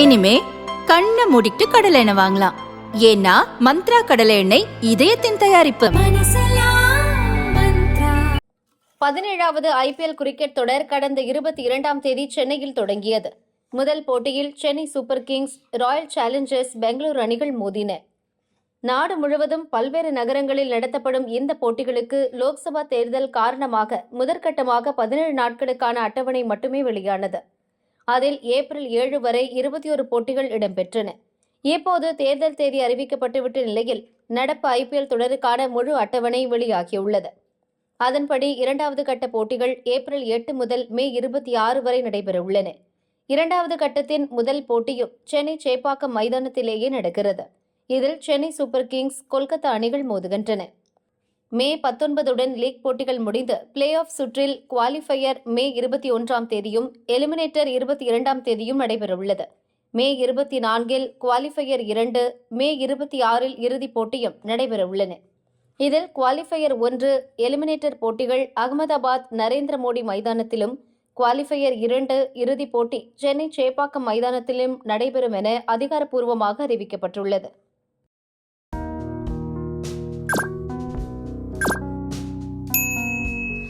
இனிமே கண்ணை மூடிட்டு கடலை எண்ணெய் வாங்கலாம். ஏன்னா மந்த்ரா கடலை எண்ணெய் இதயத்தின் தயாரிப்பு. பதினேழாவது ஐபிஎல் கிரிக்கெட் தொடர் கடந்த இருபத்தி இரண்டாம் தேதி சென்னையில் தொடங்கியது. முதல் போட்டியில் Chennai Super Kings Royal Challengers Bengaluru அணிகள் மோதின. நாடு முழுவதும் பல்வேறு நகரங்களில் நடத்தப்படும் இந்த போட்டிகளுக்கு லோக்சபா தேர்தல் காரணமாக முதற்கட்டமாக பதினேழு நாட்களுக்கான அட்டவணை மட்டுமே வெளியானது. அதில் ஏப்ரல் ஏழு வரை இருபத்தி ஒரு போட்டிகள் இடம்பெற்றன. இப்போது தேர்தல் தேதி அறிவிக்கப்பட்டுவிட்ட நிலையில் நடப்பு ஐபிஎல் தொடருக்கான முழு அட்டவணை வெளியாகியுள்ளது. அதன்படி இரண்டாவது கட்ட போட்டிகள் ஏப்ரல் எட்டு முதல் மே இருபத்தி ஆறு வரை நடைபெறவுள்ளன. இரண்டாவது கட்டத்தின் முதல் போட்டியும் சென்னை சேப்பாக்கம் மைதானத்திலேயே நடக்கிறது. இதில் சென்னை சூப்பர் கிங்ஸ் கொல்கத்தா அணிகள் மோதுகின்றன. மே பத்தொன்பதுடன் லீக் போட்டிகள் முடிந்து பிளே ஆஃப் சுற்றில் குவாலிஃபையர் மே இருபத்தி ஒன்றாம் தேதியும் எலிமினேட்டர் இருபத்தி இரண்டாம் தேதியும் நடைபெறவுள்ளது. மே இருபத்தி நான்கில் குவாலிஃபையர் இரண்டு மே இருபத்தி ஆறில் இறுதிப் போட்டியும் நடைபெறவுள்ளன. இதில் குவாலிஃபையர் ஒன்று எலிமினேட்டர் போட்டிகள் அகமதாபாத் நரேந்திர மோடி மைதானத்திலும் குவாலிஃபையர் இரண்டு இறுதிப் போட்டி சென்னை சேப்பாக்கம் மைதானத்திலும் நடைபெறும் என அதிகாரப்பூர்வமாக அறிவிக்கப்பட்டுள்ளது.